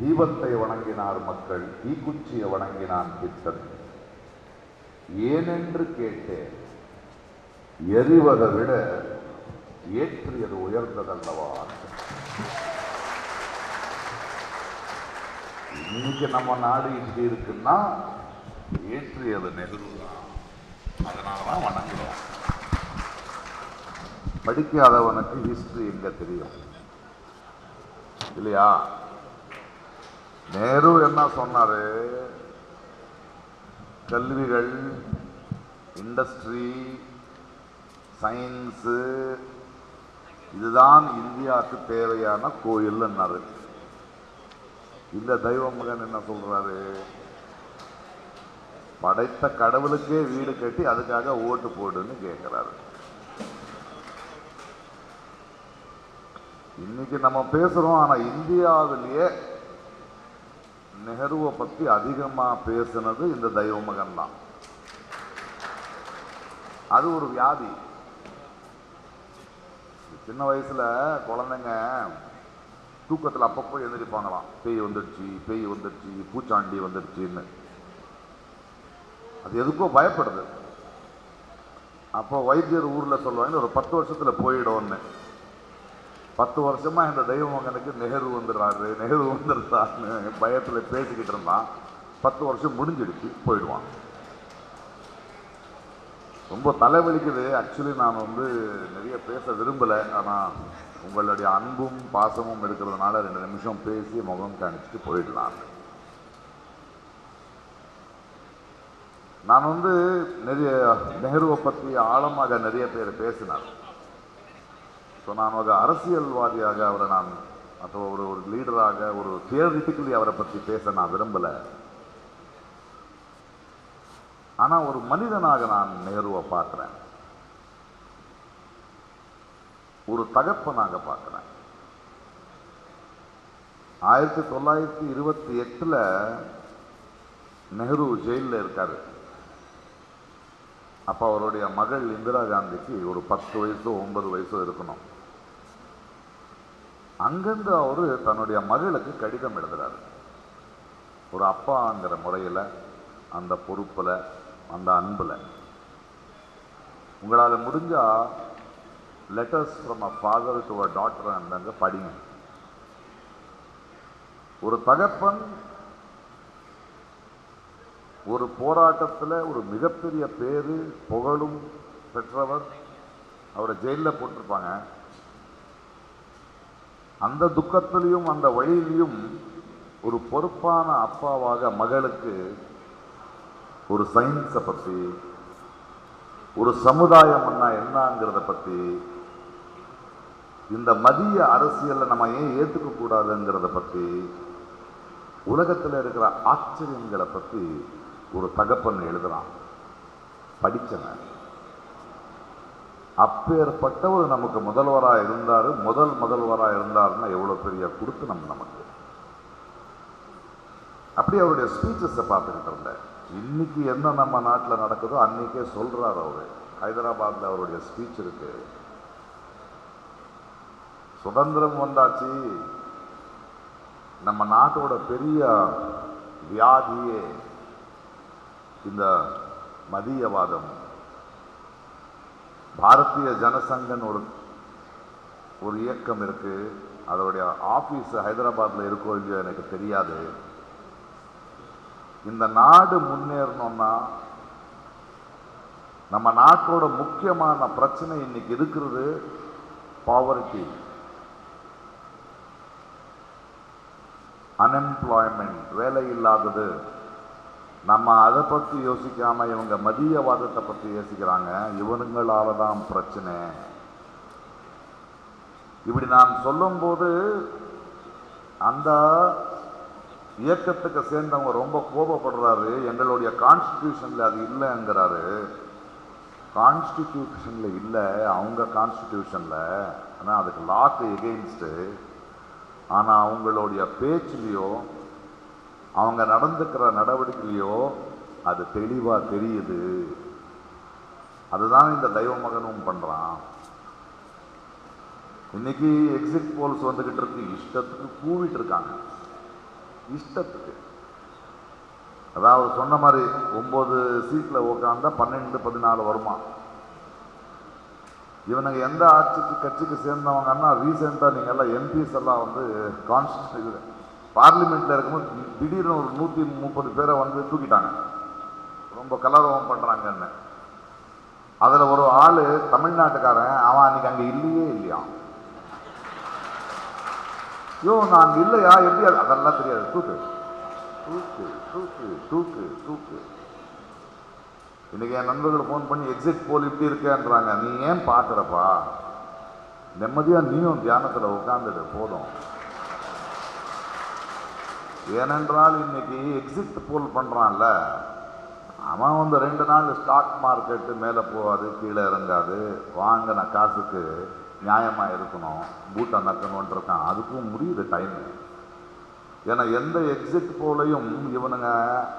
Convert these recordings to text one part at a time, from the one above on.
தீபத்தை வணங்கினார் மக்கள் தீக்குச்சியை வணங்கினான் பித்தன் ஏனென்று கேட்டேன். எரிவதை விட ஏற்றியது உயர்ந்ததல்லவா? இன்னைக்கு நம்ம நாடு இப்படி இருக்குன்னா ஏற்றியது நெகிழ்வு தான் அதனாலதான் வணங்குறோம். படிக்காதவனுக்கு ஹிஸ்டரி எங்க தெரியும்? இல்லையா? நேரு என்ன சொன்னார்? கல்விகள் இண்டஸ்ட்ரி சயின்ஸு இதுதான் இந்தியாவுக்கு தேவையான கோயில்னாரு இந்த தெய்வ மகன் என்ன சொல்கிறாரு படைத்த கடவுளுக்கே வீடு கட்டி அதுக்காக ஓட்டு போடுன்னு கேட்குறாரு இன்னைக்கு நம்ம பேசுகிறோம் ஆனால் இந்தியாவிலேயே நெஹ்ருவை பற்றி அதிகமா பேசுனது இந்த தெய்வ மகன் தான் அது ஒரு வியாதி. சின்ன வயசுல குழந்தைங்க தூக்கத்தில் அப்பப்போ எழுந்திருப்பாங்களாம். பேய் வந்துடுச்சு பேய் வந்துடுச்சு பூச்சாண்டி வந்துடுச்சுன்னு. அது எதுக்கோ பயப்படுது. அப்போ வைத்தியர் ஊரில் சொல்லுவாங்க ஒரு பத்து வருஷத்துல போயிடும்னு. பத்து வருஷமாக இந்த தெய்வ மகனுக்கு நெஹ்ரு வந்துடுறாரு நெஹ்ரு வந்துடுறாருன்னு பயத்தில் பேசிக்கிட்டு இருந்தான். பத்து வருஷம் முடிஞ்சிடுச்சு போயிடுவான். ரொம்ப தலைவலிக்குது. ஆக்சுவலி நான் வந்து நிறைய பேச விரும்பலை. ஆனால் உங்களுடைய அன்பும் பாசமும் இருக்கிறதுனால ரெண்டு நிமிஷம் பேசி முகம் காணிச்சிட்டு போயிடலாம். நான் வந்து நிறைய நெஹ்ருவை பற்றி ஆழமாக நிறைய பேர் பேசினார். ஸோ நான் ஒரு அரசியல்வாதியாக அவரை நான் அப்போ ஒரு ஒரு லீடராக ஒரு தியரிட்டிக்கலி அவரை பற்றி பேச நான் விரும்பலை. ஆனா ஒரு மனிதனாக நான் நேருவை பார்க்குறேன். ஒரு தகப்பனாக பார்க்குறேன். ஆயிரத்தி தொள்ளாயிரத்தி இருபத்தி எட்டுல நெஹ்ரு ஜெயிலில் இருக்காரு. அப்போ அவருடைய மகள் இந்திரா காந்திக்கு ஒரு பத்து வயசோ ஒன்பது வயசோ இருக்கணும். அங்கிருந்து அவரு தன்னுடைய மகளுக்கு கடிதம் எழுதுறாரு. ஒரு அப்பாங்கிற முறையில் அந்த பொறுப்பில் அந்த அன்பில். உங்களால் முடிஞ்சால் letters from a father to a doctor அந்தங்க படிங்க. ஒரு தகப்பன் ஒரு போராட்டத்தில் ஒரு மிகப்பெரிய பேரு புகழும் பெற்றவர் அவரை ஜெயிலில் போட்டிருப்பாங்க. அந்த துக்கத்திலையும் அந்த வழியிலையும் ஒரு பொறுப்பான அப்பாவாக மகளுக்கு ஒரு சயின்ஸை பற்றி ஒரு சமுதாயம்னா என்னங்கிறத பற்றி இந்த மதிய அரசியலை நம்ம ஏன் ஏற்றுக்கக்கூடாதுங்கிறத பற்றி உலகத்தில் இருக்கிற ஆச்சரியங்களை பற்றி ஒரு தகப்பன் எழுதுகிறான் படித்தவன் அப்பேற்பட்டவர் நமக்கு முதல்வராக இருந்தார் முதல் முதல்வராக இருந்தார்னா எவ்வளோ பெரிய கொடுத்து நம்ம நமக்கு. அப்படி அவருடைய ஸ்பீச்சஸை பார்த்துக்கிட்டு இருந்தேன் இன்னைக்கு என்ன நம்ம நாட்டில் நடக்குதோ அன்னைக்கே சொல்றாரு அவர். ஹைதராபாத்ல அவருடைய ஸ்பீச் இருக்கு. சுதந்திரம் வந்தாச்சு. நம்ம நாட்டோட பெரிய வியாதியே இந்த மதியவாதம். பாரதிய ஜனசங்கன் ஒரு ஒரு இயக்கம் இருக்குது அதோடைய ஆஃபீஸ் ஹைதராபாத்தில் இருக்கோ இல்லையோ எனக்கு தெரியாது. இந்த நாடு முன்னேறணும்னா நம்ம நாட்டோட முக்கியமான பிரச்சனை இன்னைக்கு இருக்கிறது பாவர்ட்டி அன்எம்ப்ளாய்மெண்ட் வேலை இல்லாதது. நம்ம அதை பற்றி யோசிக்காமல் இவங்க மதியவாதத்தை பற்றி யோசிக்கிறாங்க. இவனுங்களால் தான் பிரச்சனை. இப்படி நான் சொல்லும்போது அந்த இயக்கத்துக்கு சேர்ந்தவங்க ரொம்ப கோபப்படுறாரு. எங்களுடைய கான்ஸ்டிடியூஷனில் அது இல்லைங்கிறாரு. கான்ஸ்டிடியூஷனில் இல்லை. அவங்க கான்ஸ்டிடியூஷனில் ஆனால் அதுக்கு லாக்கு எகெயின்ஸ்டு ஆனால் அவங்களுடைய பேச்சுலேயோ அவங்க நடந்துக்கிற நடவடிக்கையிலையோ அது தெளிவாக தெரியுது. அதுதான் இந்த தெய்வ மகனும் பண்ணுறான் இன்னைக்கு எக்ஸிட் போல்ஸ் வந்துக்கிட்டு இருக்கு. இஷ்டத்துக்கு கூவிட்டு இருக்காங்க. இஷ்டத்துக்கு. அதாவது சொன்ன மாதிரி ஒம்பது சீட்டில் உட்காந்தா பன்னெண்டு பதினாலு வருமா? இவனுங்க எந்த ஆட்சிக்கு கட்சிக்கு சேர்ந்தவங்கன்னா ரீசெண்டாக நீங்கள் எல்லாம் எம்பிஸ் எல்லாம் வந்து கான்ஸ்டியூஷன் பார்லிமெண்ட்டில் இருக்கும்போது திடீர்னு ஒரு நூற்றி முப்பது பேரை வந்து தூக்கிட்டாங்க. ரொம்ப கலரவம் பண்ணுறாங்கன்னு அதில் ஒரு ஆள் தமிழ்நாட்டுக்காரன் அவன் அன்னைக்கு அங்கே இல்லையே இல்லையா? ஐயோ நான் அங்கே இல்லையா? எப்படி அது- அதெல்லாம் தெரியாது. தூக்கு. தூக்கு தூக்கு தூக்கு தூக்கு. இன்றைக்கி என் நண்பர்கள் ஃபோன் பண்ணி எக்ஸிட் போல் இப்படி இருக்கேன்றாங்க. நீ ஏன் பார்க்குறப்பா? நிம்மதியாக நீயும் தியானத்தில் உட்காந்துடு போதும். ஏனென்றால் இன்னைக்கு எக்ஸிட் போல் பண்ணுறான்ல அவன் வந்து ரெண்டு நாள் ஸ்டாக் மார்க்கெட்டு மேலே போகாது கீழே இறங்காது வாங்கின காசுக்கு நியாயமாக இருக்கணும் பூட்டை நக்கணும்னு இருக்கான். அதுக்கும் முடியுது டைமு ஏன்னா எந்த எக்ஸிட் போலையும் இவனுங்க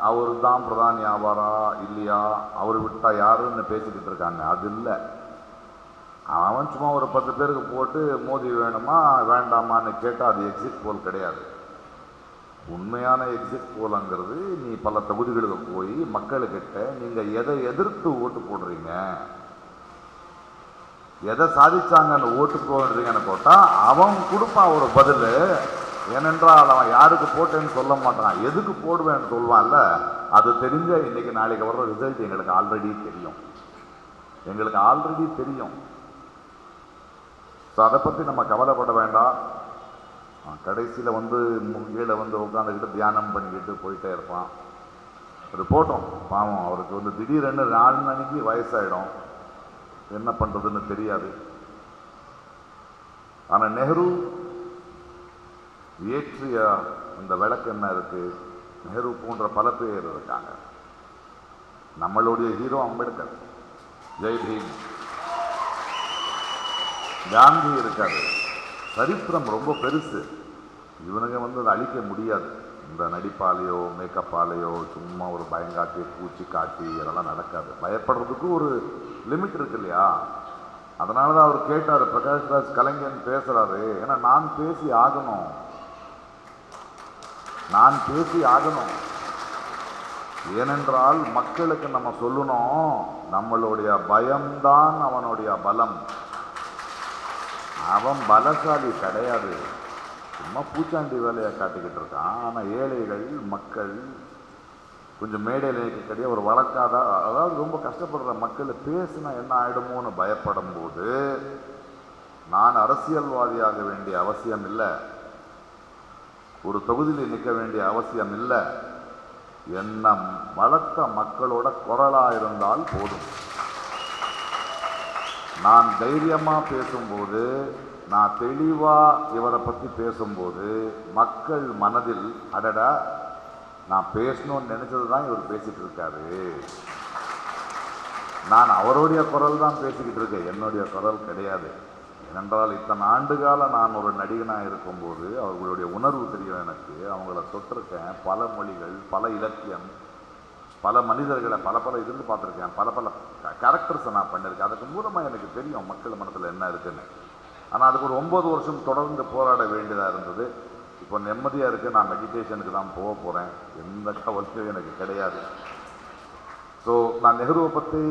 அவர் தான் பிரதானி ஆவாரா இல்லையா அவர் விட்டால் யாருன்னு பேசிக்கிட்டு இருக்காங்க. அது இல்லை. அவன் சும்மா ஒரு பத்து பேருக்கு போட்டு மோதி வேணுமா வேண்டாமான்னு கேட்டால் அது எக்ஸிட் போல் கிடையாது. உண்மையான எக்ஸிட் போலங்கிறது நீ பல தொகுதிகளுக்கு போய் மக்களுக்கிட்ட நீங்கள் எதை எதிர்த்து ஓட்டு போடுறீங்க? எதை சாதிச்சாங்கன்னு ஓட்டு போடுறீங்கன்னு போட்டால் அவன் கொடுப்பான் ஒரு பதில். ஏனென்றால் அவன் யாருக்கு போட்டேன்னு சொல்ல மாட்டான். எதுக்கு போடுவேன்னு சொல்வான்ல? அது தெரிஞ்ச இன்னைக்கு நாளைக்கு வர்ற ரிசல்ட் எங்களுக்கு ஆல்ரெடி தெரியும். எங்களுக்கு ஆல்ரெடி தெரியும். ஸோ அதை பற்றி நம்ம கவலைப்பட வேண்டாம். கடைசியில் வந்து கீழே வந்து உட்காந்துக்கிட்டு தியானம் பண்ணிக்கிட்டு போயிட்டே இருப்பான். அது போட்டோம் பாவம் அவருக்கு வந்து திடீரென்னு நாலு மணிக்கு வயசாயிடும். என்ன பண்ணுறதுன்னு தெரியாது. ஆனால் நெஹ்ரு ஏற்றிய அந்த விளக்கு என்ன இருக்குது நெஹ்ரு போன்ற பல பேர் இருக்காங்க. நம்மளுடைய ஹீரோ அம்பேத்கர். ஜெய் பீம். காந்தி இருக்காரு. சரித்திரம் ரொம்ப பெருசு. இவனுங்க வந்து அதை அழிக்க முடியாது. இந்த நடிப்பாலேயோ மேக்கப்பாலேயோ சும்மா ஒரு பயங்காட்டி பூச்சி காட்டி இதெல்லாம் நடக்காது. பயப்படுறதுக்கு ஒரு லிமிட் இருக்கு இல்லையா? அதனால தான் அவர் கேட்டார் பிரகாஷ்ராஜ் கலைஞன் பேசுகிறாரு ஏன்னா நான் பேசி ஆகணும். நான் பேசி ஆகணும். ஏனென்றால் மக்களுக்கு நம்ம சொல்லணும் நம்மளுடைய பயம்தான் அவனுடைய பலம். அவன் பலசாலி கிடையாது. சும்மா பூச்சாண்டி வேலையை காட்டிக்கிட்டு இருக்கான். ஆனால் ஏழைகள் மக்கள் கொஞ்சம் மேடையில் இருக்கக்கூடிய ஒரு வழக்காத அதாவது ரொம்ப கஷ்டப்படுற மக்கள் பேசினா என்ன ஆகிடுமோன்னு பயப்படும் போது நான் அரசியல்வாதியாக வேண்டிய அவசியம் இல்லை. ஒரு தொகுதியில் நிற்க வேண்டிய அவசியம் இல்லை. என்ன வளர்த்த மக்களோட குரலாக இருந்தால் போதும். நான் தைரியமாக பேசும்போது நான் தெளிவாக இவரை பற்றி பேசும்போது மக்கள் மனதில் அடடா நான் பேசணும்னு நினச்சது தான் இவர் பேசிகிட்டு இருக்காரு. நான் அவருடைய குரல் தான் பேசிக்கிட்டு இருக்கேன். என்னுடைய குரல் கிடையாது. ஏனென்றால் இத்தனை ஆண்டு காலம் நான் ஒரு நடிகனாக இருக்கும்போது அவர்களுடைய உணர்வு தெரியும் எனக்கு. அவங்கள தொட்டிருக்கேன். பல மொழிகள் பல இலக்கியம் பல மனிதர்களை பல பல இருந்து பார்த்துருக்கேன். பல பல கேரக்டர்ஸை நான் பண்ணியிருக்கேன். அதுக்கு மூலமாக எனக்கு தெரியும் மக்கள் மனத்தில் என்ன இருக்குன்னு. ஆனால் அதுக்கு ஒரு ஒம்பது வருஷம் தொடர்ந்து போராட வேண்டியதாக இருந்தது. இப்போ நிம்மதியாக இருக்குது நான் மெடிடேஷனுக்கு தான் போக போகிறேன் எந்த கவலையும் எனக்கு கிடையாது. ஸோ நான் நெஹ்ருவை பற்றி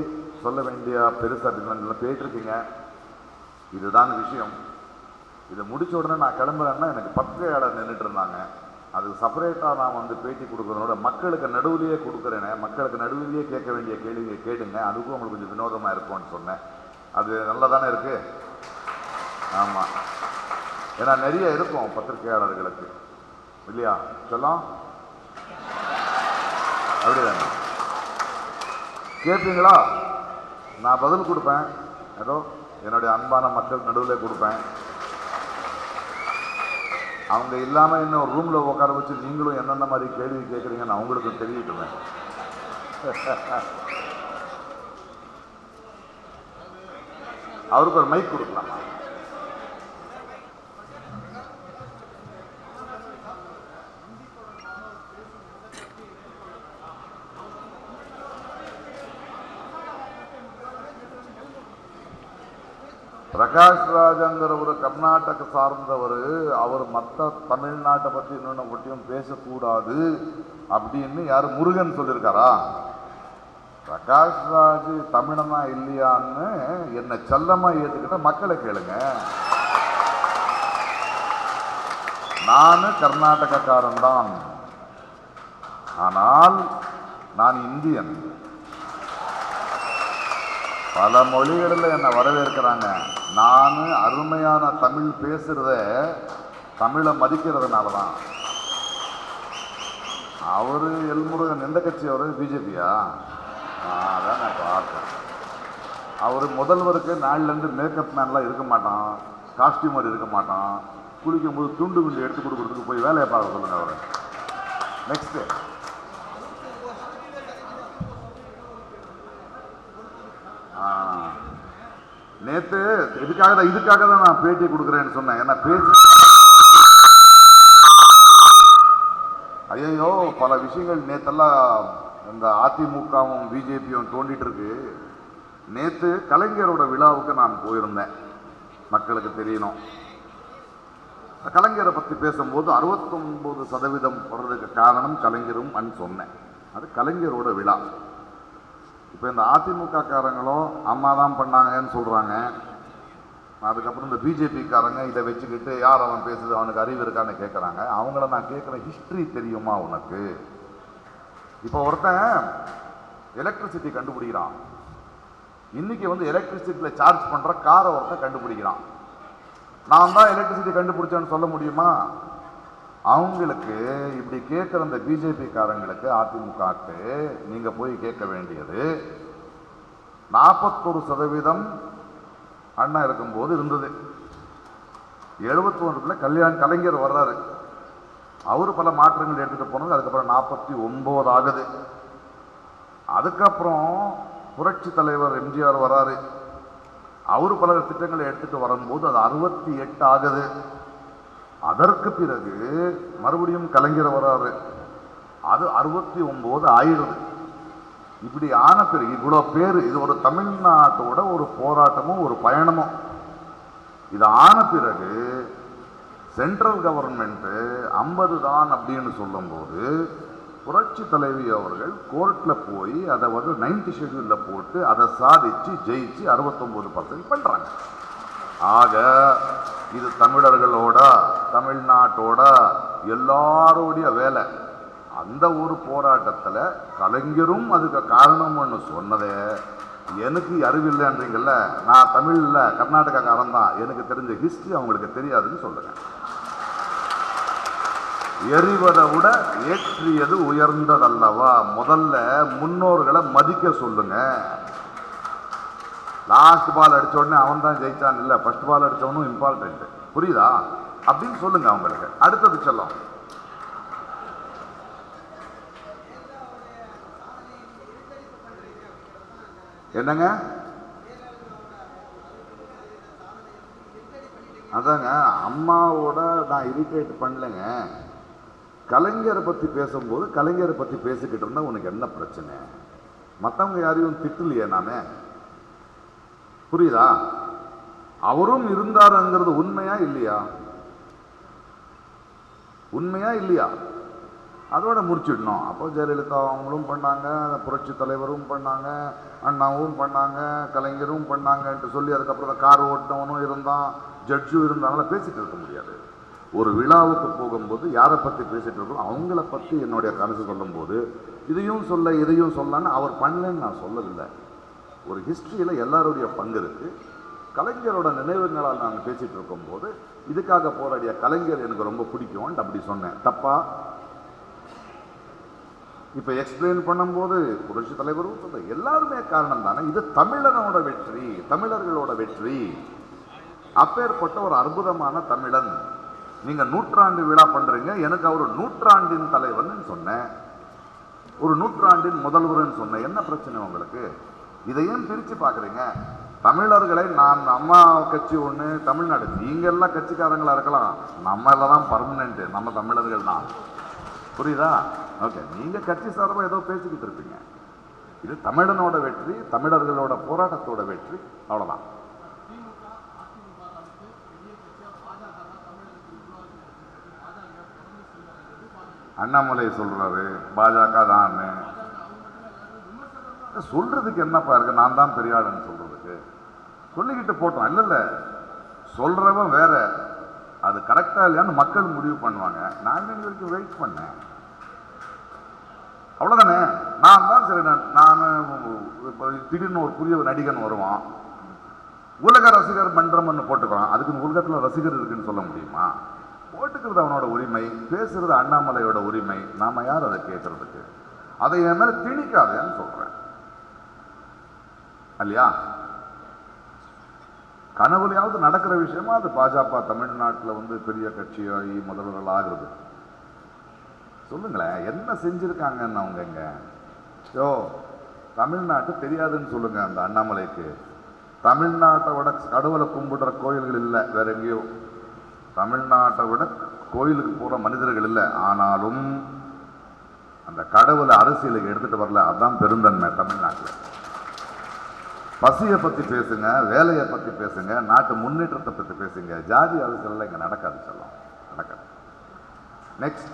சொல்ல வேண்டிய பெருசாக அப்படின்னு கேட்டிருக்கீங்க. இதுதான் விஷயம். இதை முடித்த உடனே நான் கிளம்புறேன்னா எனக்கு பத்திரிகையாளர் நின்றுட்டு இருந்தாங்க. அதுக்கு செப்பரேட்டாக நான் வந்து பேட்டி கொடுக்கறதோட மக்களுக்கு நடுவிலேயே கொடுக்குறேனே மக்களுக்கு நடுவிலேயே கேட்க வேண்டிய கேள்வியை கேளுங்க அதுக்கும் உங்களுக்கு கொஞ்சம் வினோதமாக இருக்கும்னு சொன்னேன். அது நல்லா தானே இருக்கு? ஆமாம் ஏன்னா நிறைய இருக்கும் பத்திரிகையாளர்களுக்கு. இல்லையா? சொல்லாம் அப்படிதானே. கேட்பீங்களா நான் பதில் கொடுப்பேன். ஏதோ? என்னுடைய அன்பான மக்கள் நடுவில் கொடுப்பேன். அவங்க இல்லாமல் இன்னும் ஒரு ரூமில் உட்கார வச்சு நீங்களும் என்னென்ன மாதிரி கேள்வி கேட்குறீங்கன்னு அவங்களுக்கு தெரியட்டுமே அவருக்கு ஒரு மைக் கொடுக்கலாமா? பிரகாஷ் ராஜங்கிறவர் கர்நாடக சார்ந்தவர் அவர் மற்ற தமிழ்நாட்டை பற்றி இன்னொன்று பற்றியும் பேசக்கூடாது அப்படின்னு யார் முருகன் சொல்லியிருக்காரா? பிரகாஷ் ராஜ் தமிழனா இல்லையான்னு என்னை செல்லமாக ஏற்றுக்கிட்ட மக்களை கேளுங்க. நான் கர்நாடகக்காரன் தான் ஆனால் நான் இந்தியன். பல மொழிகளில் என்னை வரவேற்கிறாங்க. நான் அருமையான தமிழ் பேசுறத தமிழை மதிக்கிறதுனால தான் அவர் எல்முருகன் எந்த கட்சி அவர்? பிஜேபியா? அதான் நான் பார்த்தேன் அவர் முதல்வருக்கு நாளிலேருந்து மேக்கப் மேன்லாம் இருக்க மாட்டான். காஸ்டியூமர் இருக்க மாட்டான். குளிக்கும் போது துண்டு குண்டு எடுத்து கொடுக்குறதுக்கு போய் வேலையை பார்க்க சொல்லுங்க அவர். நெக்ஸ்ட்டு நேத்து இதுக்காக தான் இதுக்காக தான் நான் பேட்டி கொடுக்குறேன்னு சொன்னேன். ஏன்னா பேசி ஐயோ பல விஷயங்கள் நேத்தெல்லாம் இந்த அதிமுகவும் பிஜேபியும் தோண்டிட்டு இருக்கு. நேத்து கலைஞரோட விழாவுக்கு நான் போயிருந்தேன். மக்களுக்கு தெரியணும். கலைஞரை பற்றி பேசும்போது அறுபத்தொன்பது சதவீதம் வர்றதுக்கு காரணம் கலைஞரும் அன்னு சொன்னேன். அது கலைஞரோட விழா. இப்போ இந்த அதிமுக காரங்களும் அம்மா தான் பண்ணாங்கன்னு சொல்கிறாங்க அதுக்கப்புறம் இந்த பிஜேபிக்காரங்க இதை வச்சுக்கிட்டு யார் அவன் பேசுது அவனுக்கு அறிவு இருக்கான்னு கேட்குறாங்க அவங்கள நான் கேட்குற ஹிஸ்ட்ரி தெரியுமா உனக்கு? இப்போ ஒருத்தன் எலக்ட்ரிசிட்டி கண்டுபிடிக்கிறான். இன்றைக்கி வந்து எலக்ட்ரிசிட்டியில் சார்ஜ் பண்ணுற காரை ஒருத்தன் கண்டுபிடிக்கிறான். நான் தான் எலக்ட்ரிசிட்டி கண்டுபிடிச்சேன்னு சொல்ல முடியுமா? அவங்களுக்கு இப்படி கேட்குற அந்த பிஜேபி காரங்களுக்கு அதிமுகக்கு நீங்கள் போய் கேட்க வேண்டியது. நாற்பத்தொரு சதவீதம் அண்ணா இருக்கும்போது இருந்தது. எழுபத்தி ஒன்றுல கல்யாண் கலைஞர் வர்றாரு. அவர் பல மாற்றங்கள் எடுத்துகிட்டு போனது அதுக்கப்புறம் நாற்பத்தி ஒன்பது ஆகுது. அதுக்கப்புறம் புரட்சி தலைவர் எம்ஜிஆர் வராரு. அவர் பல திட்டங்களை எடுத்துகிட்டு வரும்போது அது அறுபத்தி எட்டு ஆகுது. அதற்கு பிறகு மறுபடியும் கலைஞர் வராரு. அது அறுபத்தி ஒன்பது ஆயிடுது. இப்படி ஆன பிறகு இவ்வளோ பேர் இது ஒரு தமிழ்நாட்டோட ஒரு போராட்டமும் ஒரு பயணமும். இது ஆன பிறகு சென்ட்ரல் கவர்மெண்ட்டு ஐம்பது தான் அப்படின்னு சொல்லும்போது புரட்சி தலைவி அவர்கள் கோர்ட்டில் போய் அதை வந்து நைன்டி ஷெட்யூலில் போட்டு அதை சாதித்து ஜெயிச்சு அறுபத்தொம்போது பர்சன்ட் பண்ணுறாங்க ஆக இது தமிழர்களோட தமிழ்நாட்டோட எல்லாரோடைய வேலை. அந்த ஒரு போராட்டத்தில் கலைஞரும் அதுக்கு காரணம்னு சொன்னதே எனக்கு அறிவில்லைன்றீங்கல்ல நான் தமிழில் கர்நாடகாக்காரன் தான். எனக்கு தெரிஞ்ச ஹிஸ்ட்ரி அவங்களுக்கு தெரியாதுன்னு சொல்லுங்க. எறிவதை விட ஏற்றியது உயர்ந்ததல்லவா? முதல்ல முன்னோர்களை மதிக்க சொல்லுங்கள் லாஸ்ட் பால் அடித்த உடனே அவன் தான் ஜெயிச்சான். இல்லை ஃபர்ஸ்ட் பால் அடித்தவனும் இம்பார்ட்டன்ட் புரியுதா? அப்படின்னு சொல்லுங்க அவங்களுக்கு. அடுத்தது சொல்லும். என்னங்க? அதாங்க அம்மாவோட நான் இரிட்டேட் பண்ணலைங்க. கலைஞரை பற்றி பேசும்போது கலைஞரை பற்றி பேசிக்கிட்டு இருந்தால் உனக்கு என்ன பிரச்சனை? மற்றவங்க யாரையும் திட்டலையே நானே. புரியுதா? அவரும் இருந்தாருங்கிறது உண்மையா இல்லையா? உண்மையா இல்லையா? அதோட முடிச்சிடணும். அப்போ ஜெயலலிதா அவங்களும் பண்ணாங்க புரட்சி தலைவரும் பண்ணாங்க அண்ணாவும் பண்ணாங்க கலைஞரும் பண்ணாங்கன்ட்டு சொல்லி அதுக்கப்புறம் கார் ஓட்டினவனும் இருந்தான் ஜட்ஜும் இருந்தாங்கள பேசிட்டு இருக்க முடியாது. ஒரு விழாவுக்கு போகும்போது யாரை பற்றி பேசிட்டு இருக்கோம்? அவங்கள பற்றி என்னுடைய கருத்து சொல்லும்போது இதையும் சொல்ல இதையும் சொல்லான்னு அவர் பண்ணலன்னு நான் சொல்லவில்லை. ஒரு ஹிஸ்ட்ரியில் எல்லாருடைய பங்கு இருக்குது கலைஞரோட நினைவுகளால் நான் பேசிகிட்டு இருக்கும்போது இதுக்காக போராடிய கலைஞர் எனக்கு ரொம்ப பிடிக்கும்னு அப்படி சொன்னேன். தப்பா? இப்போ எக்ஸ்பிளைன் பண்ணும்போது புரட்சி தலைவரும் சொல்ற எல்லாருமே காரணம் தானே இது தமிழனோட வெற்றி தமிழர்களோட வெற்றி. அப்பேற்பட்ட ஒரு அற்புதமான தமிழன். நீங்கள் நூற்றாண்டு விழா பண்ணுறீங்க எனக்கு அவர் நூற்றாண்டின் தலைவன் சொன்னேன். ஒரு நூற்றாண்டின் முதல்வர்னு சொன்னேன். என்ன பிரச்சனை உங்களுக்கு? இதையும் பிரித்து பார்க்குறீங்க. தமிழர்களை நான் அம்மா கட்சி ஒன்று தமிழ்நாடு நீங்கள் கட்சிக்காரங்களாக இருக்கலாம். நம்ம தான் பர்மனெண்ட்டு நம்ம தமிழர்கள் தான். புரியுதா? ஓகே நீங்கள் கட்சி சார்பாக ஏதோ பேசிக்கிட்டு இருப்பீங்க. இது தமிழனோட வெற்றி தமிழர்களோட போராட்டத்தோட வெற்றி அவ்வளோதான் அண்ணாமலை சொல்கிறாரு பாஜக தான் சொல்றதுக்கு என்னப்பா இருக்கு? நான் தான் பெரிய சொல்றதுக்கு. சொல்லிக்கிட்டு போட்டோம். இல்லை இல்லை. சொல்றவன் வேற. அது கரெக்டாக இல்லையான்னு மக்கள் முடிவு பண்ணுவாங்க. நான் இன்னைக்கு வரைக்கும் வெயிட் பண்ணேன். அவ்வளோதானே நான் தான் சரி நான் இப்போ திடீர்னு ஒரு புதிய நடிகன் வருவான். உலக ரசிகர் மன்றம்னு போட்டுக்கலாம் அதுக்கு உலகத்தில் ரசிகர் இருக்குன்னு சொல்ல முடியுமா? போட்டுக்கிறது அவனோட உரிமை பேசுறது அண்ணாமலையோட உரிமை. நாம யார் அதை கேட்கறதுக்கு அதை என் மேலே திணிக்காதேன்னு சொல்கிறேன் இல்லையா? கனவுலையாவது நடக்கிற விஷயமா அது பாஜக தமிழ்நாட்டில் வந்து பெரிய கட்சியாகி முதல்வர்கள் ஆகுறது. சொல்லுங்களேன் என்ன செஞ்சிருக்காங்கன்னு அவங்க இங்கே? யோ தமிழ்நாட்டு தெரியாதுன்னு சொல்லுங்கள் அந்த அண்ணாமலைக்கு. தமிழ்நாட்டை விட கடவுளை கும்பிடுற கோயில்கள் இல்லை வேற எங்கேயோ. தமிழ்நாட்டை விட கோயிலுக்கு போகிற மனிதர்கள் இல்லை ஆனாலும் அந்த கடவுளை அரசியலுக்கு எடுத்துகிட்டு வரல அதான் பெருந்தன்மை தமிழ்நாட்டில். பசியை பற்றி பேசுங்க வேலையை பற்றி பேசுங்க நாட்டு முன்னேற்றத்தை பற்றி பேசுங்க. ஜாதி அரசியல் இங்கே நடக்காது சொல்லலாம் நடக்காது. நெக்ஸ்ட்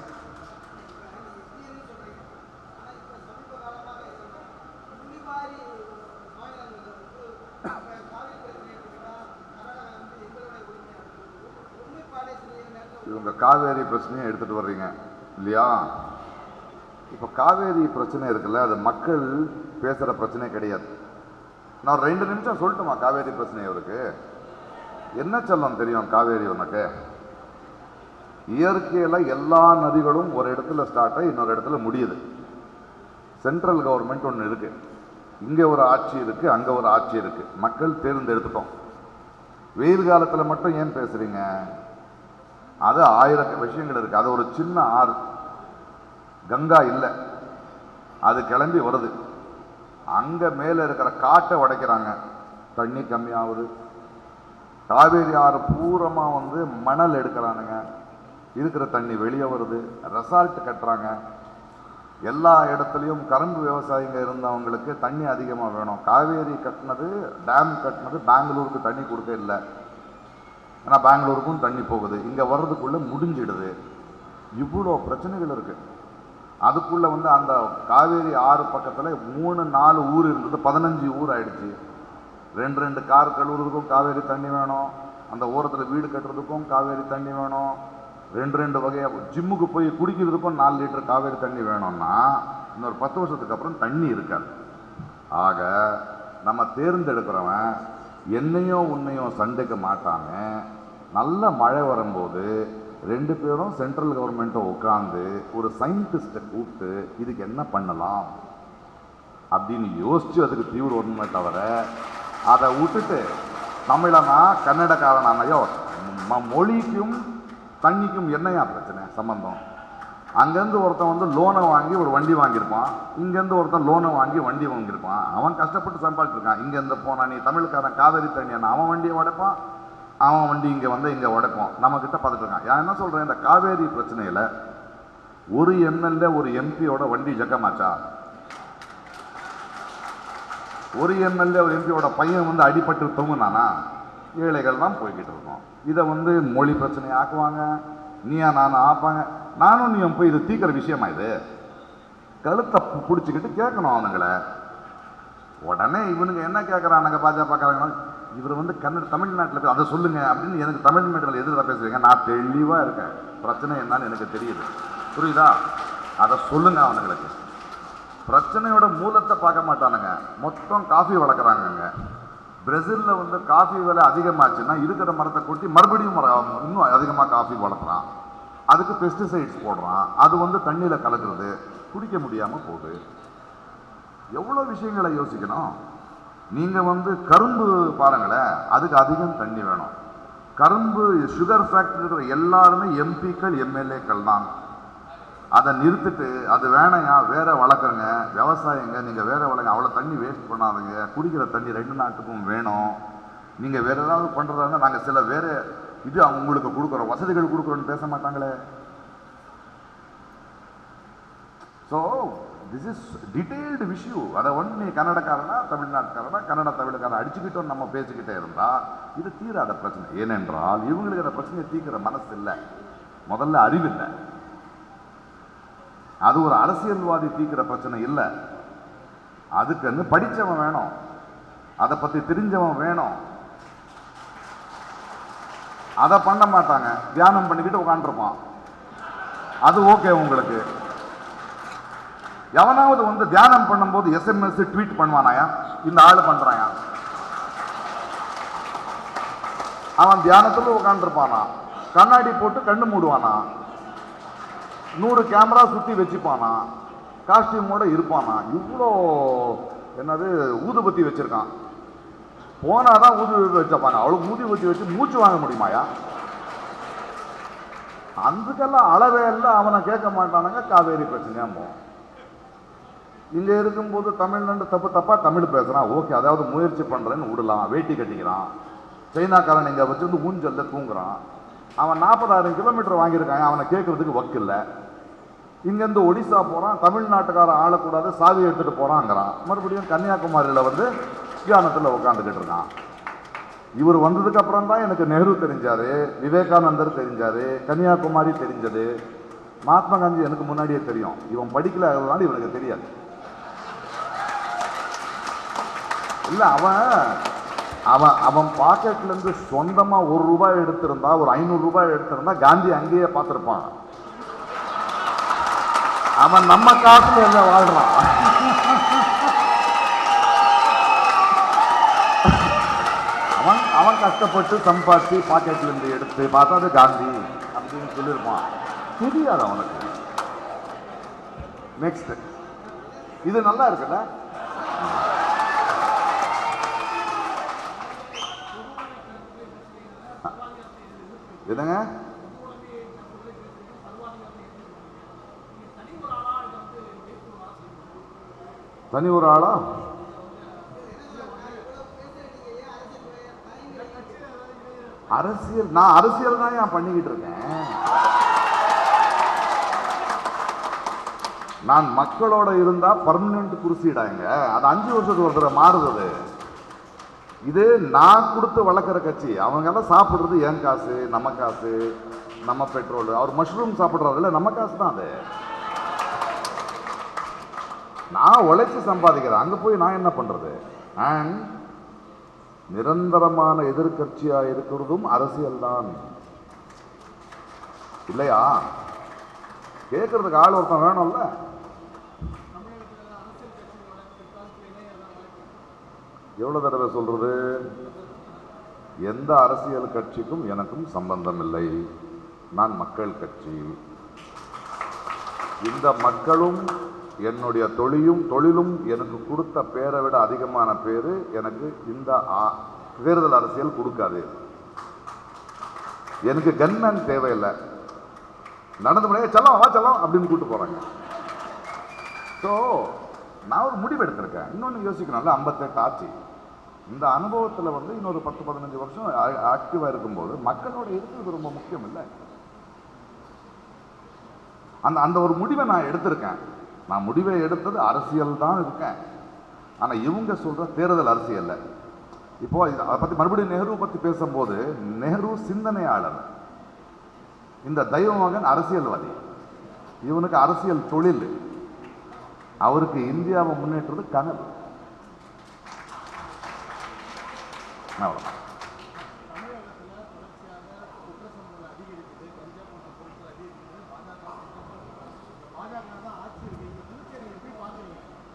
இவங்க காவேரி பிரச்சனையை எடுத்துகிட்டு வர்றீங்க இல்லையா? இப்போ காவேரி பிரச்சனை இருக்குல்ல அது மக்கள் பேசுகிற பிரச்சனை கிடையாது. நான் ரெண்டு நிமிஷம் சொல்லட்டுமா காவேரி பிரச்சனை அவருக்கு என்ன செல்லம் தெரியும் காவேரி உனக்கு? இயற்கையில் எல்லா நதிகளும் ஒரு இடத்துல ஸ்டார்ட் ஆகி இன்னொரு இடத்துல முடியுது. சென்ட்ரல் கவர்மெண்ட் ஒன்று இருக்குது இங்கே ஒரு ஆட்சி இருக்குது அங்கே ஒரு ஆட்சி இருக்குது மக்கள் தேர்ந்தெடுத்துட்டோம். வெயில் காலத்தில் மட்டும் ஏன் பேசுகிறீங்க அது ஆயிரம் விஷயங்கள் இருக்குது அது ஒரு சின்ன ஆறு. கங்கா இல்லை. அது கிளம்பி வருது. அங்க மேல இருக்கிற காட்டை உடைக்கிறாங்க. தண்ணி கம்மியாகுது. காவேரி ஆறு பூரமா வந்து மணல் எடுக்கிறானுங்க. இருக்கிற தண்ணி வெளியே வருது. ரெசார்ட் கட்டுறாங்க. எல்லா இடத்துலையும் கரும்பு விவசாயிங்க இருந்தவங்களுக்கு தண்ணி அதிகமாக வேணும். காவேரி கட்டினது டேம் கட்டினது பெங்களூருக்கு தண்ணி கொடுக்க இல்லை. ஏன்னா பெங்களூருக்கும் தண்ணி போகுது. இங்கே வர்றதுக்குள்ளே முடிஞ்சிடுது. இவ்வளோ பிரச்சனைகள் இருக்குது அதுக்குள்ளே வந்து அந்த காவேரி ஆறு பக்கத்தில் மூணு நாலு ஊர் இருந்தது பதினஞ்சு ஊர் ஆயிடுச்சு. ரெண்டு ரெண்டு கார் கழுவுறதுக்கும் காவேரி தண்ணி வேணும். அந்த ஓரத்தில் வீடு கட்டுறதுக்கும் காவேரி தண்ணி வேணும். ரெண்டு ரெண்டு வகையாக ஜிம்முக்கு போய் குடிக்கிறதுக்கும் நாலு லிட்டர் காவேரி தண்ணி வேணும்னா இன்னொரு பத்து வருஷத்துக்கு அப்புறம் தண்ணி இருக்காது. ஆக நம்ம தேர்ந்தெடுக்கிறவன் என்னையும் உன்னையும் சண்டைக்கு மாட்டாமல் நல்ல மழை வரும்போது ரெண்டு பேரும் சென்ட்ரல் கவர்மெண்ட்டை உட்காந்து ஒரு சயின்டிஸ்ட்டை கூப்பிட்டு இதுக்கு என்ன பண்ணலாம்? அப்படின்னு யோசிச்சு அதுக்கு தீவிர வரணுமே தவிர அதை விட்டுட்டு தமிழனா கன்னடக்காரனானையோ ம- மொழிக்கும் தண்ணிக்கும் என்னையா பிரச்சனை சம்பந்தம்? அங்கேருந்து ஒருத்தன் வந்து லோனை வாங்கி ஒரு வண்டி வாங்கியிருப்பான். இங்கேருந்து ஒருத்தன் லோனை வாங்கி வண்டி வாங்கியிருப்பான். அவன் கஷ்டப்பட்டு சம்பாதிச்சிருக்கான். இங்கேருந்து போனா நீ தமிழ்காரன் காவேரி தண்ணியான அவன் வண்டியை உடைப்பான். அவன் வண்டி இங்கே வந்து இங்கே உடக்கும் நம்ம கிட்ட பார்த்துட்டு இருக்கான் நான் என்ன சொல்கிறேன் இந்த காவேரி பிரச்சனையில் ஒரு எம்எல்ஏ ஒரு எம்பியோட வண்டி ஜக்கமாச்சா ஒரு எம்எல்ஏ ஒரு எம்பியோட பையன் வந்து அடிபட்டு தொங்குனானா? ஏழைகள் தான் போய்கிட்டு இருக்கோம். இதை வந்து மொழி பிரச்சனை ஆக்குவாங்க. நீயா நானும் ஆப்பாங்க. நானும் நீ போய் இது தீக்கிற விஷயமா இது? கழுத்தை பிடிச்சிக்கிட்டு கேட்கணும் அவனுங்களை. உடனே இவனுங்க என்ன கேட்குறானுங்க? பாஜக பாஜகக்காரங்க. இவர் வந்து கன்னட தமிழ்நாட்டில் அதை சொல்லுங்க அப்படின்னு எனக்கு தமிழ் மீடியில் எதிராக பேசுறீங்க. நான் தெளிவாக இருக்கேன். பிரச்சனை என்னன்னு எனக்கு தெரியுது. புரியுதா? அதை சொல்லுங்க அவனுங்களுக்கு. பிரச்சனையோட மூலத்தை பார்க்க மாட்டானுங்க. மொத்தம் காஃபி வளர்க்குறாங்கங்க. பிரேசிலில் வந்து காஃபி விலை அதிகமாச்சுன்னா இருக்கிற மரத்தை கொட்டி மறுபடியும் மரம் இன்னும் அதிகமாக காஃபி வளர்க்குறான். அதுக்கு பெஸ்டிசைட்ஸ் போடுறான். அது வந்து தண்ணியில் கலக்கிறது. குடிக்க முடியாமல் போகுது. எவ்வளோ விஷயங்களை யோசிக்கணும்? நீங்கள் வந்து கரும்பு பாருங்களேன் அதுக்கு அதிகம் தண்ணி வேணும். கரும்பு சுகர் ஃபேக்டரி இருக்கிற எல்லாருமே எம்பிக்கள் எம்எல்ஏக்கள் தான். அதை நிறுத்திட்டு அது வேணையா வேற வளர்க்குறங்க விவசாயங்க நீங்கள் வேற வளங்க அவ்வளோ தண்ணி வேஸ்ட் பண்ணாதுங்க குடிக்கிற தண்ணி ரெண்டு நாட்டுக்கும் வேணும். நீங்கள் வேற ஏதாவது பண்ணுறதா நாங்கள் சில வேற இது அவங்க உங்களுக்கு கொடுக்குறோம். வசதிகள் கொடுக்குறோன்னு பேச மாட்டாங்களே. ஸோ திஸ் இஸ் டீட்டெயில்டு விஷயம் அதை ஒன்று நீ கன்னடக்காரனா தமிழ்நாட்டுக்காரனா கன்னட தமிழுக்காரன் அடிச்சுக்கிட்டோம் நம்ம பேசிக்கிட்டே இருந்தால் இது தீராத பிரச்சனை. ஏனென்றால் இவங்களுக்கு அந்த பிரச்சனையை தீர்க்கிற மனசு இல்லை. முதல்ல அறிவில்லை அது ஒரு அரசியல்வாதி தீர்க்கிற பிரச்சனை இல்லை. அதுக்குன்னு படிச்சவன் வேணும். அதை பத்தி தெரிஞ்சவன் வேணும். அதை பண்ண மாட்டாங்க. தியானம் பண்ணிக்கிட்டு உட்காந்துருப்பான் அது ஓகே உங்களுக்கு. எவனாவது வந்து தியானம் பண்ணும்போது எஸ்எம்எஸ் ட்வீட் பண்ணுவானாயா? இந்த ஆள் பண்ணுறாயா அவன் தியானத்தில் உட்காந்துருப்பானா கண்ணாடி போட்டு கண்ணு மூடுவானா? நூறு கேமரா சுற்றி வச்சுப்பானா? காஸ்டியூமோட இருப்பானா? இவ்வளோ என்னது ஊதுபத்தி வச்சிருக்கான். போனாதான் ஊதுபத்தி வச்சப்பாங்க. அவ்வளோ ஊதுபத்தி வச்சு மூச்சு வாங்க முடியுமாயா? அதுக்கெல்லாம் அளவே இல்லை. அவனை கேட்க மாட்டானுங்க. காவேரி பிரச்சனையாக போகும் இங்கே இருக்கும்போது தமிழ்நாடு தப்பு தப்பாக தமிழ் பேசுகிறான் ஓகே அதாவது முயற்சி பண்ணுறேன்னு விடலாம். வேட்டி கட்டிக்கிறான். சைனாக்காரன் இங்கே வச்சுருந்து ஊஞ்சல்ல தூங்குறான். அவன் நாற்பதாயிரம் கிலோமீட்டர் வாங்கியிருக்காங்க. அவனை கேட்குறதுக்கு வக்கு இல்லை. இங்கேருந்து ஒடிசா போகிறான் தமிழ்நாட்டுக்காரன் ஆளக்கூடாது. சாவி எடுத்துகிட்டு போகிறாங்கிறான் மறுபடியும் கன்னியாகுமரியில் வந்து தியானத்துல உட்காந்துக்கிட்டு இருக்கான். இவர் வந்ததுக்கு அப்புறம் தான் எனக்கு நெஹ்ரு தெரிஞ்சார் விவேகானந்தர் தெரிஞ்சார் கன்னியாகுமரி தெரிஞ்சது. மகாத்மா காந்தி எனக்கு முன்னாடியே தெரியும். இவன் படிக்கல அதனால இவனுக்கு தெரியாது. இல்லை அவன் அவன் அவன் பாக்கெட்லேருந்து சொந்தமாக ஒரு ரூபாய் எடுத்திருந்தா ஒரு ஐநூறு ரூபாய் எடுத்திருந்தா காந்தி அங்கேயே பார்த்துருப்பான். அவன் நம்ம காசுல என்ன வாழ்றான்? அவன் அவன் கஷ்டப்பட்டு சம்பாதிச்சு பாக்கெட்ல இருந்து எடுத்து பார்த்தா அது காந்தி அப்படின்னு சொல்லியிருப்பான். தெரியாது அவனுக்கு. நெக்ஸ்ட் இது நல்லா இருக்குல்ல? என்னங்க? தனி ஒரு ஆளா? அரசியல் நான் அரசியல் தான் ஏன் பண்ணிக்கிட்டு இருக்கேன்? நான் மக்களோட இருந்தா பர்மனன்ட் குறிச்சிடாங்க அது அஞ்சு வருஷத்துக்கு ஒரு தடவை மாறுது அது. இது நான் கொடுத்து வளர்க்குற கட்சி. அவங்க எல்லாம் சாப்பிடுறது என் காசு நம்ம காசு நம்ம பெட்ரோல். அவர் மஷ்ரூம் சாப்பிடுறதுல நம்ம காசு தான் அது. நான் உழைச்சி சம்பாதிக்கிறேன். அங்கே போய் நான் என்ன பண்ணுறது அண்ட் நிரந்தரமான எதிர்கட்சியாக இருக்கிறதும் அரசியல் தான். இல்லையா? கேட்கறதுக்கு ஆள் ஒருத்தன் வேணும்ல. எவ்வளோ தடவை சொல்கிறது எந்த அரசியல் கட்சிக்கும் எனக்கும் சம்பந்தம் இல்லை நான் மக்கள் கட்சி. இந்த மக்களும் என்னுடைய தொழிலும் தொழிலும் எனக்கு கொடுத்த பேரை விட அதிகமான பேர் எனக்கு இந்த ஆ- தேர்தல் அரசியல் கொடுக்காது. எனக்கு கன்மேன் தேவையில்லை. நடந்து முடியாது செல்லம் வா செல்லாம் அப்படின்னு கூப்பிட்டு போகிறாங்க ஸோ நான் ஒரு முடிவு எடுத்திருக்கேன். இன்னொன்று யோசிக்கணும்ல ஐம்பத்தெட்டு ஆட்சி இந்த அனுபவத்தில் வந்து இன்னொரு பத்து பதினஞ்சு வருஷம் ஆக்டிவாக இருக்கும்போது மக்களோட இருக்கிறது ரொம்ப முக்கியம் இல்லை. அந்த அந்த ஒரு முடிவை நான் எடுத்திருக்கேன். நான் முடிவை எடுத்தது அரசியல் தான் இருக்கேன். ஆனால் இவங்க சொல்ற தேர்தல் அரசியல் இப்போ அதை பற்றி மறுபடியும் நெஹ்ரு பற்றி பேசும்போது நெஹ்ரு சிந்தனையாளர். இந்த தெய்வமகன் அரசியல்வாதி. இவனுக்கு அரசியல் தொழில். அவருக்கு இந்தியாவை முன்னேற்றது கனவு. அவ்வளோ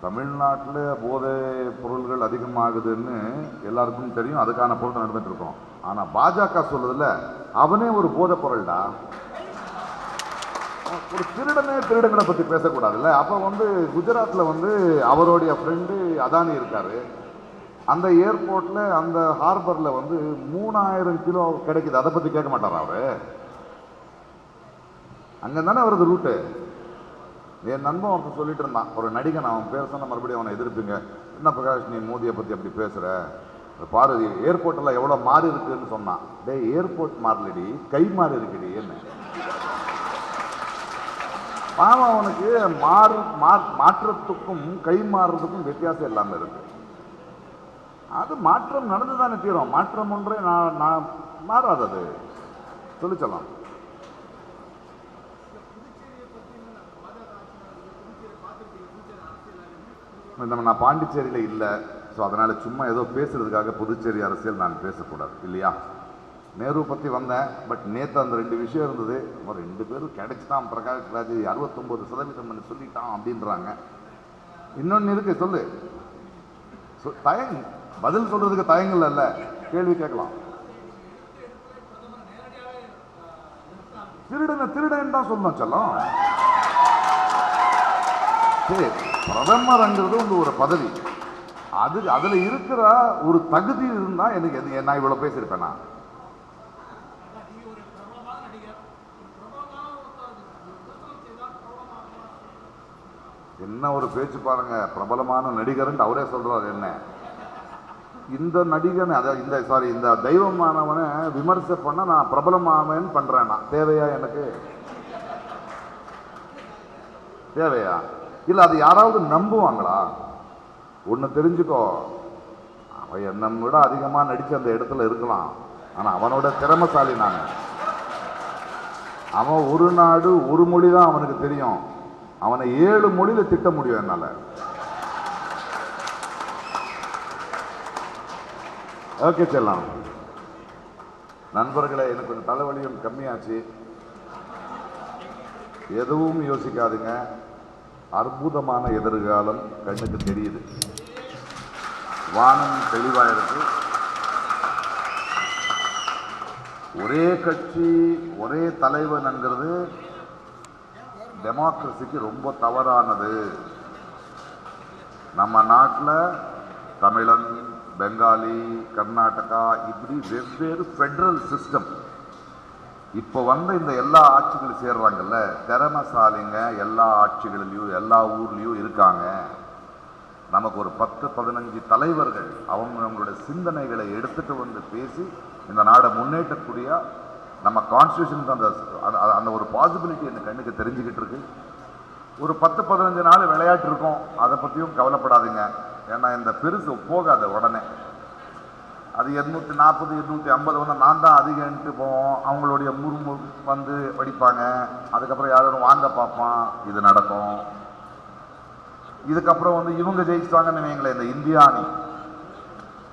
தமிழ்நாட்டில் போதை பொருள்கள் அதிகமாகுதுன்னு எல்லாருக்கும் தெரியும். அதுக்கான பொருள் நடந்துட்டு இருக்கோம். ஆனால் பாஜக சொல்றதுல அவனே ஒரு போதை பொருள்டா ஒரு திருடனே திருடங்களை பற்றி பேசக்கூடாதுல்ல. அப்போ வந்து குஜராத்தில் வந்து அவருடைய ஃப்ரெண்டு அதானி இருக்காரு. அந்த ஏர்போர்ட்டில் அந்த ஹார்பரில் வந்து மூணாயிரம் கிலோ கிடைக்குது. அதை பற்றி கேட்க மாட்டாரா அவர்? அங்கே தானே வருது ரூட்டு என் நண்பன் ஒருத்தர் சொல்லிட்டு இருந்தான். ஒரு நடிகன் அவன் பேர் சொன்ன மறுபடியும் அவனை எதிர்ப்புங்க. என்ன பிரகாஷ் நீ மோதியை பற்றி அப்படி பேசுகிற பாரு ஏர்போர்ட் எவ்வளோ மாறி இருக்குன்னு சொன்னான். டேய் ஏர்போர்ட் மாறலடி கை மாறி இருக்குடி என்ன? பாவம் அவனுக்கு மாறு மாற்றத்துக்கும் கை மாறுறதுக்கும் வித்தியாசம் இல்லாமல் இருக்குது அது மாற்றம் நடந்துதானே தீரும். மாற்றம் ஒன்றே நான் நான் மாறாதது. சொல்லி சொல்லலாம் நம்ம நான் பாண்டிச்சேரியில் இல்லை. ஸோ அதனால் சும்மா ஏதோ பேசுகிறதுக்காக புதுச்சேரி அரசியல் நான் பேசக்கூடாது. இல்லையா? நேரு பற்றி வந்தேன். பட் நேற்று அந்த ரெண்டு விஷயம் இருந்தது. ஒரு ரெண்டு பேரும் கிடைச்சிட்டான் பிரகாஷ் ராஜ் அறுபத்தொம்போது சதவீதம் சொல்லிட்டான் அப்படின்றாங்க. இன்னொன்று இருக்கு சொல்லு. சொ- பதில் சொல்றதுக்கு தயங்கல் அல்ல கேள்வி கேட்கலாம். திருடனை திருடன் தான் சொல்லணும் செல்லம். சரி பிரதமர்ங்கிறது வந்து ஒரு பதவி. அது அதுல இருக்கிற ஒரு தகுதி இருந்தா எனக்கு எது- நான் இவ்வளவு பேசியிருப்பேனா? என்ன ஒரு பேச்சு பாருங்க பிரபலமான நடிகர்ன்ட்டு அவரே சொல்றாரு என்ன? இந்த நடிகன் அதை இந்த சாரி இந்த தெய்வமானவனை விமர்சை பண்ண நான் பிரபலமாவேன்னு பண்ணுறேன் நான். தேவையா எனக்கு? தேவையா? இல்லை அது யாராவது நம்புவாங்களா? ஒன்று தெரிஞ்சுக்கோ. அவன் என்னை விட அதிகமாக நடித்து அந்த இடத்துல இருக்கலாம். ஆனால் அவனோட திறமசாலி நான். அவன் ஒரு நாடு ஒரு மொழி தான் அவனுக்கு தெரியும். அவனை ஏழு மொழியில் திட்ட முடியும் என்னால். ஓகே செல்லாம் நண்பர்களே எனக்கு கொஞ்சம் தலைவலியும் கம்மியாச்சு. எதுவும் யோசிக்காதுங்க. அற்புதமான எதிர்காலம் கண்ணுக்கு தெரியுது. வானம் தெளிவாக இருக்கு ஒரே கட்சி ஒரே தலைவன்ங்கிறது டெமோக்ரஸிக்கு ரொம்ப தவறானது. நம்ம நாட்டில் தமிழன் பெங்காலி கர்நாடகா இப்படி வெவ்வேறு ஃபெடரல் சிஸ்டம் இப்போ வந்த இந்த எல்லா ஆட்சிகளும் சேர்றாங்கல்ல திறமசாலிங்க எல்லா ஆட்சிகளிலையும் எல்லா ஊர்லேயும் இருக்காங்க. நமக்கு ஒரு பத்து பதினஞ்சு தலைவர்கள் அவங்க அவங்களோட சிந்தனைகளை எடுத்துகிட்டு வந்து பேசி இந்த நாடை முன்னேற்றக்கூடிய நம்ம கான்ஸ்டியூஷனுக்கு அந்த அந்த- ஒரு பாசிபிலிட்டி எனக்கு கண்ணுக்கு தெரிஞ்சுக்கிட்டு இருக்கு. ஒரு பத்து பதினஞ்சு நாள் விளையாட்டு இருக்கோம். அதை பற்றியும் கவலைப்படாதீங்க. ஏன்னா இந்த பெருசு போகாது உடனே. அது எட்நூற்றி நாற்பது எட்நூற்றி ஐம்பது வந்து நான் தான் அதிகன்ட்டு போவோம். அவங்களுடைய முறுமு வந்து படிப்பாங்க அதுக்கப்புறம் யாரும் வாங்க பார்ப்பான். இது நடக்கும். இதுக்கப்புறம் வந்து இவங்க ஜெயிச்சிட்டாங்கன்னு வைங்களேன் இந்த இந்தியா அணி.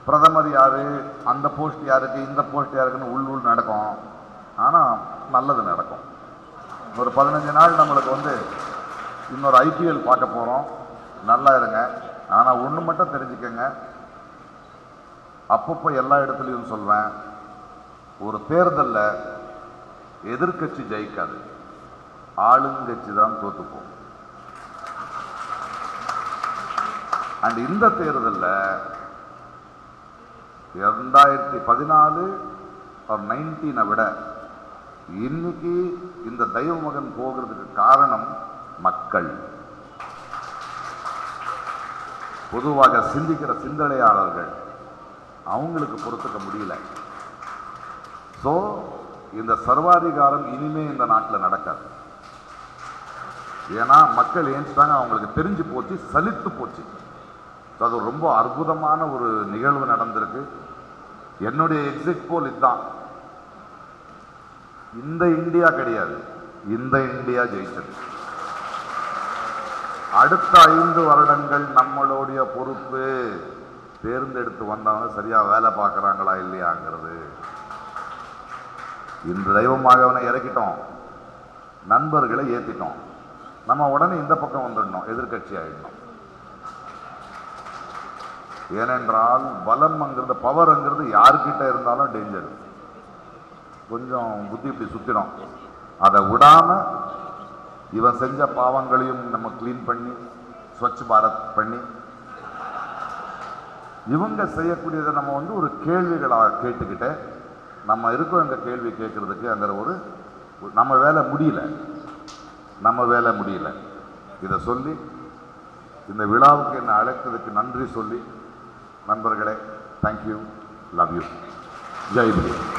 பிரதமர் யார்? அந்த போஸ்ட் யாருக்கு? இந்த போஸ்ட் யாருக்குன்னு உள் உள் நடக்கும். ஆனால் நல்லது நடக்கும். ஒரு பதினஞ்சு நாள் நம்மளுக்கு வந்து இன்னொரு ஐபிஎல் பார்க்க போகிறோம் நல்லா இருங்க. ஆனால் ஒன்று மட்டும் தெரிஞ்சுக்கங்க. அப்பப்போ எல்லா இடத்துலையும் சொல்வேன் ஒரு தேர்தலில் எதிர்க்கட்சி ஜெயிக்காது. ஆளுங்கட்சி தான் தோற்றுப்போம் அண்ட் இந்த தேர்தலில் ரெண்டாயிரத்தி பதினாலு ஒரு நைன்டீனை விட இன்னைக்கு இந்த தெய்வமகன் போகிறதுக்கு காரணம் மக்கள். பொதுவாக சிந்திக்கிற சிந்தனையாளர்கள் அவங்களுக்கு பொறுத்துக்க முடியல. ஸோ இந்த சர்வாதிகாரம் இனிமே இந்த நாட்டில் நடக்காது. ஏன்னா மக்கள் ஏன்ச்சிட்டாங்க அவங்களுக்கு தெரிஞ்சு போச்சு சலித்து போச்சு. ஸோ அது ரொம்ப அற்புதமான ஒரு நிகழ்வு நடந்திருக்கு. என்னுடைய எக்ஸிட் போல் இதுதான். இந்த இந்தியா கிடையாது. இந்த இந்தியா ஜெயிச்சது. அடுத்த ஐந்து வருடங்கள் நம்மளுடைய பொறுப்பு. தேர்ந்தெடுத்து வந்தவங்க சரியா வேலை பார்க்கறாங்களா இல்லையாங்கிறது. இந்த தெய்வமாக அவனை இறக்கிட்டோம். நண்பர்களை ஏத்திட்டோம். நம்ம உடனே இந்த பக்கம் வந்துடணும் எதிர்க்கட்சி ஆயிடணும். ஏனென்றால் பலம்ங்கிறது பவர்ங்கிறது யார்கிட்ட இருந்தாலும் டேஞ்சர் கொஞ்சம் புத்தி இப்படி சுத்திடும் அதை விடாம இவன் செஞ்ச பாவங்களையும் நம்ம க்ளீன் பண்ணி ஸ்வச் பாரத் பண்ணி இவங்க செய்யக்கூடியதை நம்ம வந்து ஒரு கேள்விகளாக கேட்டுக்கிட்டு நம்ம இருக்கோம் இந்த கேள்வி கேட்குறதுக்கு அங்கிற ஒரு நம்ம வேலை முடியல. நம்ம வேலை முடியல. இதை சொல்லி இந்த விழாவுக்கு என்னை அழைத்ததுக்கு நன்றி சொல்லி நண்பர்களே தேங்க்யூ லவ் யூ ஜெய்